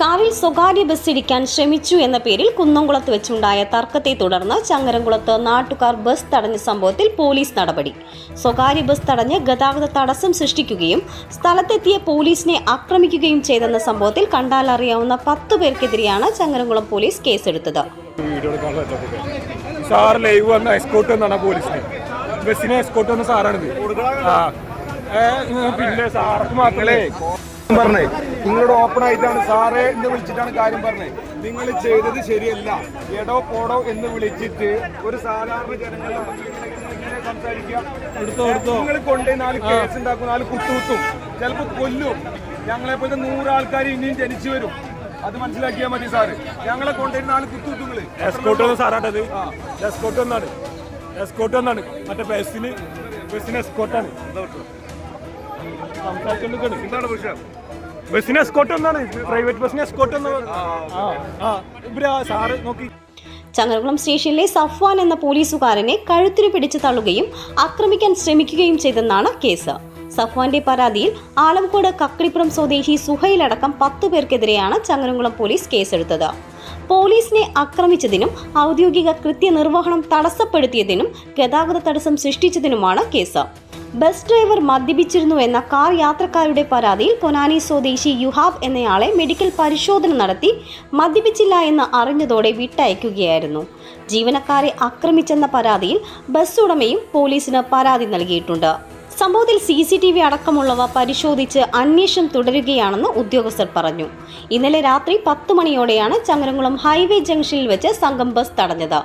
കാറിൽ സ്വകാര്യ ബസ് ഇടിക്കാൻ ശ്രമിച്ചു എന്ന പേരിൽ കുന്നംകുളത്ത് വെച്ചുണ്ടായ തർക്കത്തെ തുടർന്ന് ചങ്ങരംകുളത്ത് നാട്ടുകാർ ബസ് തടഞ്ഞ സംഭവത്തിൽ പോലീസ് നടപടി. സ്വകാര്യ ബസ് തടഞ്ഞ് ഗതാഗത തടസ്സം സൃഷ്ടിക്കുകയും സ്ഥലത്തെത്തിയ പോലീസിനെ ആക്രമിക്കുകയും ചെയ്തെന്ന സംഭവത്തിൽ കണ്ടാലറിയാവുന്ന പത്തു പേർക്കെതിരെയാണ് ചങ്ങരംകുളം പോലീസ് കേസെടുത്തത്. വീഡിയോ എടുക്കാനുള്ള പറ്റത്തില്ല സാർ ലൈവ് വന്ന എസ്കോട്ട് എന്നാണ് പോലീസിനെ. ബസ്സിനെ എസ്കോട്ട് വന്ന സാറാണിത്. ആ. പിന്നെ സാർക്ക് മാത്രമേ. പറഞ്ഞേ നിങ്ങളോട് ഓപ്പൺ ആയിട്ടാണ് സാറേ എന്ന് വിളിച്ചിട്ടാണ് കാര്യം പറഞ്ഞത് നിങ്ങൾ ചെയ്തത് ശരിയല്ല. എടോ പോടോ എന്ന് വിളിച്ചിട്ട് ഒരു സാധാരണ ജനങ്ങളെ ഇങ്ങനെ സംസാരിക്കുക. നിങ്ങൾ കൊണ്ടുപോയി നാല് കേസ് ഉണ്ടാക്കും നാല് കുത്തുകുത്തും. ചിലപ്പോ കൊല്ലും. ഞങ്ങളെ പോലത്തെ നൂറാൾക്കാർ ഇനിയും ജനിച്ചു വരും. അത് മനസ്സിലാക്കിയാൽ മതി സാറ്. ഞങ്ങളെ കൊണ്ടുവരുന്ന ആൾ കുത്തുകുത്തുകൾ എസ്കോട്ട് വന്ന സാറാട്ടത് എസ്കോട്ട് വന്നാണ്. എസ്കോട്ട് വന്നാണ്. മറ്റേ ബസ്സിന് ബസ്സിന് എസ്കോട്ടാണ് എന്താണ് വിഷയം ബസ്സിന് എസ്കോട്ട് വന്നാണ്. പ്രൈവറ്റ് ബസ്സിന് എസ്കോട്ട് ആ ഇവർ സാറ് നോക്കി. ചങ്ങരകുളം സ്റ്റേഷനിലെ സഫ്വാൻ എന്ന പോലീസുകാരനെ കഴുത്തിന് പിടിച്ചു തള്ളുകയും ആക്രമിക്കാൻ ശ്രമിക്കുകയും ചെയ്തെന്നാണ് കേസ്. സഫ്വാന്റെ പരാതിയിൽ ആലംകോട് കക്കടിപ്പുറം സ്വദേശി സുഹൈൽ അടക്കം പത്തു പേർക്കെതിരെയാണ് ചങ്ങരംകുളം പോലീസ് കേസെടുത്തത്. പോലീസിനെ ആക്രമിച്ചതിനും ഔദ്യോഗിക കൃത്യനിർവഹണം തടസ്സപ്പെടുത്തിയതിനും ഗതാഗത തടസ്സം സൃഷ്ടിച്ചതിനുമാണ് കേസ്. ബസ് ഡ്രൈവർ മദ്യപിച്ചിരുന്നു എന്ന കാർ യാത്രക്കാരുടെ പരാതിയിൽ പൊനാനി സ്വദേശി യുഹാബ് എന്നയാളെ മെഡിക്കൽ പരിശോധന നടത്തി മദ്യപിച്ചില്ല എന്ന് അറിഞ്ഞതോടെ വിട്ടയക്കുകയായിരുന്നു. ജീവനക്കാരെ ആക്രമിച്ചെന്ന പരാതിയിൽ ബസ് ഉടമയും പോലീസിന് പരാതി നൽകിയിട്ടുണ്ട്. സംഭവത്തിൽ സി സി ടി വി അടക്കമുള്ളവ പരിശോധിച്ച് അന്വേഷണം തുടരുകയാണെന്ന് ഉദ്യോഗസ്ഥർ പറഞ്ഞു ഇന്നലെ രാത്രി പത്ത് മണിയോടെയാണ് ചങ്ങരംകുളം ഹൈവേ ജംഗ്ഷനിൽ വെച്ച് സംഘം ബസ് തടഞ്ഞത്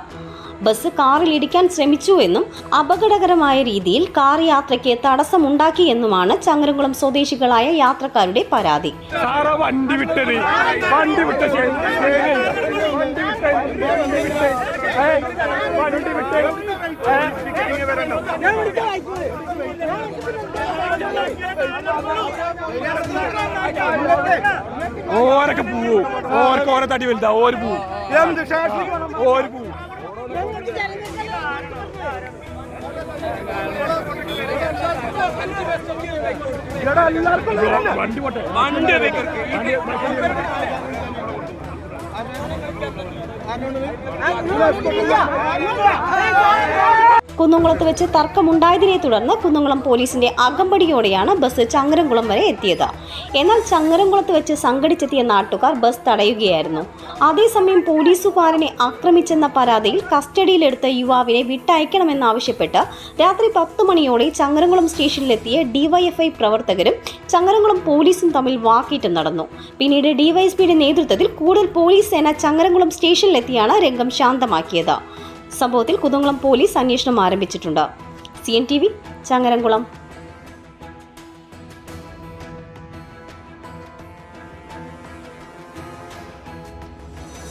ബസ് കാറിൽ ഇടിക്കാൻ ശ്രമിച്ചുവെന്നും അപകടകരമായ രീതിയിൽ കാർ യാത്രയ്ക്ക് തടസ്സമുണ്ടാക്കിയെന്നുമാണ് ചങ്ങരംകുളം സ്വദേശികളായ യാത്രക്കാരുടെ പരാതി വണ്ടി വണ്ടി വണ്ടി വിട്ട ഏ, വണ്ടി വിട്ട ഏ, ഞാൻ വിളിക്കാം. ഓരൊക്കെ പോവും. ഓരൊക്കെ ഓരോ തടി വലുതാ. ഓര് പോവും. എന്ത് ഓര് പോവും. വണ്ടി പോട്ടെ. വണ്ടി കുന്നംകുളത്ത് വെച്ച് തർക്കമുണ്ടായതിനെ തുടർന്ന് കുന്നംകുളം പോലീസിന്റെ അകമ്പടിയോടെയാണ് ബസ് ചങ്ങരംകുളം വരെ എത്തിയത്. എന്നാൽ ചങ്ങരംകുളത്ത് വെച്ച് സംഘടിച്ചെത്തിയ നാട്ടുകാർ ബസ് തടയുകയായിരുന്നു. അതേസമയം പോലീസുകാരനെ ആക്രമിച്ചെന്ന പരാതിയിൽ കസ്റ്റഡിയിലെടുത്ത യുവാവിനെ വിട്ടയക്കണമെന്നാവശ്യപ്പെട്ട് രാത്രി പത്ത് മണിയോടെ ചങ്ങരംകുളം സ്റ്റേഷനിലെത്തിയ ഡിവൈഎഫ്ഐ പ്രവർത്തകരും ചങ്ങരംകുളം പോലീസും തമ്മിൽ വാക്കേറ്റം നടന്നു. പിന്നീട് ഡിവൈഎസ്പിയുടെ നേതൃത്വത്തിൽ കൂടുതൽ പോലീസ് സേന ചങ്ങരംകുളം സ്റ്റേഷനിലെത്തിയാണ് രംഗം ശാന്തമാക്കിയത്. സംഭവത്തിൽ കുന്നംകുളം പോലീസ് അന്വേഷണം ആരംഭിച്ചിട്ടുണ്ട്. C N T V Changaramkulam.